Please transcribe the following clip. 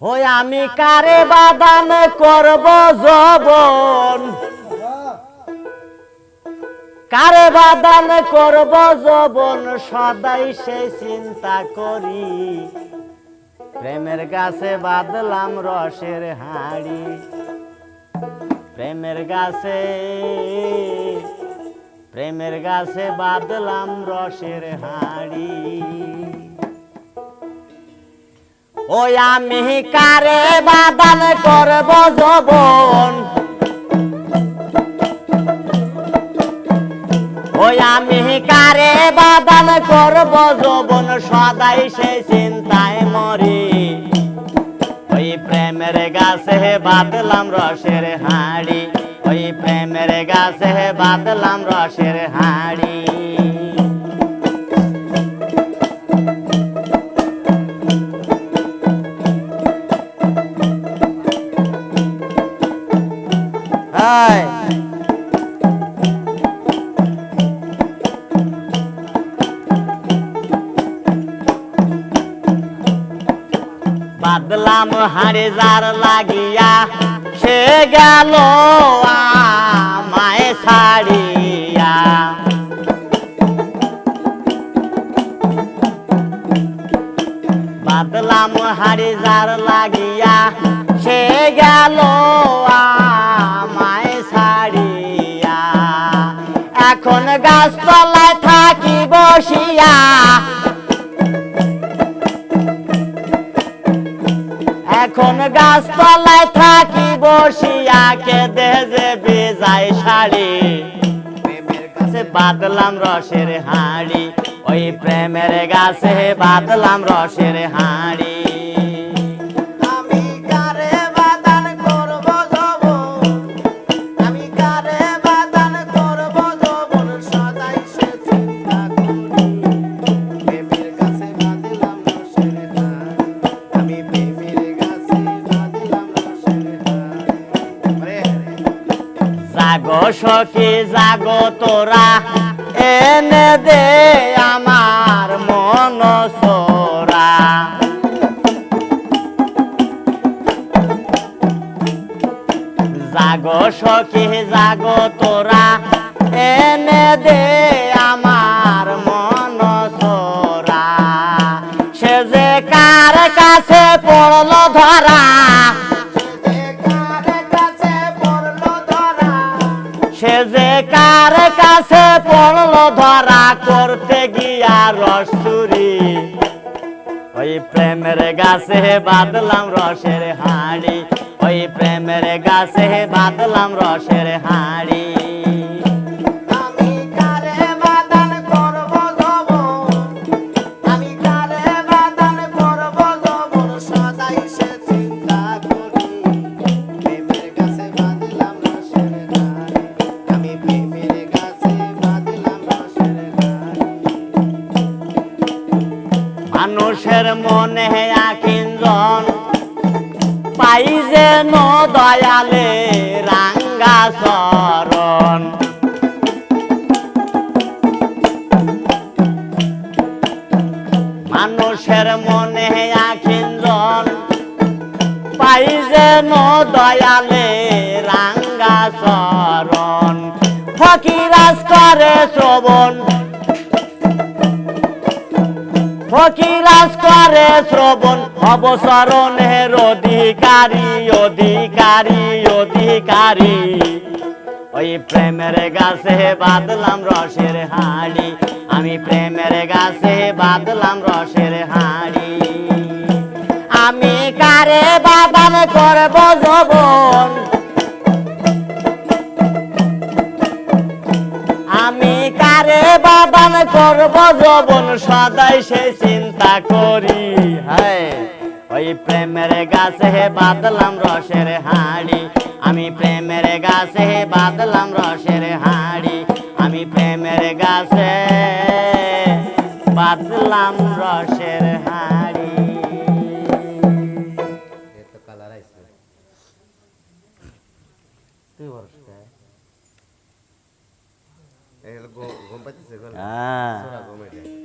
ওই আমি কারে বাদান করব জবন? কারে বাদান করব জবন? সদাই সে চিন্তা করি। প্রেমের গাছে বাদলাম রসের হাড়ি। প্রেমের গাছে প্রেমের গাছে বাদলাম রসের হাড়ি। ওই আমি কারে বাদান করব জবন ওই আমি কারে বাদান করব জবন সদাই সে চিন্তায় মরি। ওই প্রেমের গাছে বাদলাম রসের হাড়ি। ওই প্রেমের গাছে বাদলাম রসের হাড়ি। বাদলাম হাড়ে যার লাগিয়া, সে গেল আমায় ছাড়িয়া। বাদলাম হাড়ে যার লাগিয়া, সে গেল আমায় ছাড়িয়া। এখন গাছতলায় থাকি বসিয়া এখন গাছতলায় থাকি, বসিয়া কেঁদে দেহে বেজায় শাড়ি। প্রেমের কাছে বাদলাম রসের হাড়ি, ওই প্রেমের গাছে বাদলাম রসের হাড়ি। সখী জাগো তোরা এনে দে আমার মন সোরা জাগো সখী জাগো তোরা এনে দে আমার মন সোরা সে যে কার কাছে পড়ল ধরা পড়ল ধরা করতে গিয়া রসুরি ওই প্রেমের গাছে বাদলাম রসের হাড়ি। ওই প্রেমের গাছে বাদলাম রসের হাড়ি। আমি কারে মানুষের মনে আকিঞ্জন। পাই যেন দয়ালে রাঙ্গা চরণ। মানুষের মনে আকিঞ্জন। পাই যেন দয়ালে রাঙ্গা চরণ। ফকিরাজ করে শ্রবণ ফকিরাজ করে শ্রবণ অবসরণের অধিকারী অধিকারী অধিকারী। ওই প্রেমের গাছে বাদলাম রসের হাড়ি, আমি প্রেমের গাছে বাদলাম রসের হাড়ি। আমি কারে বাদান করব জবন আমি কারে বাদান করব জবন সদাই সে চিন্তা করি। ওই প্রেমের গাছে বাদলাম রসের হাড়ি। আমি প্রেমের গাছে বাদলাম রসের হাড়ি। আমি প্রেমের গাছে বাদলাম 我我们买的是这个，是吧？我们买的。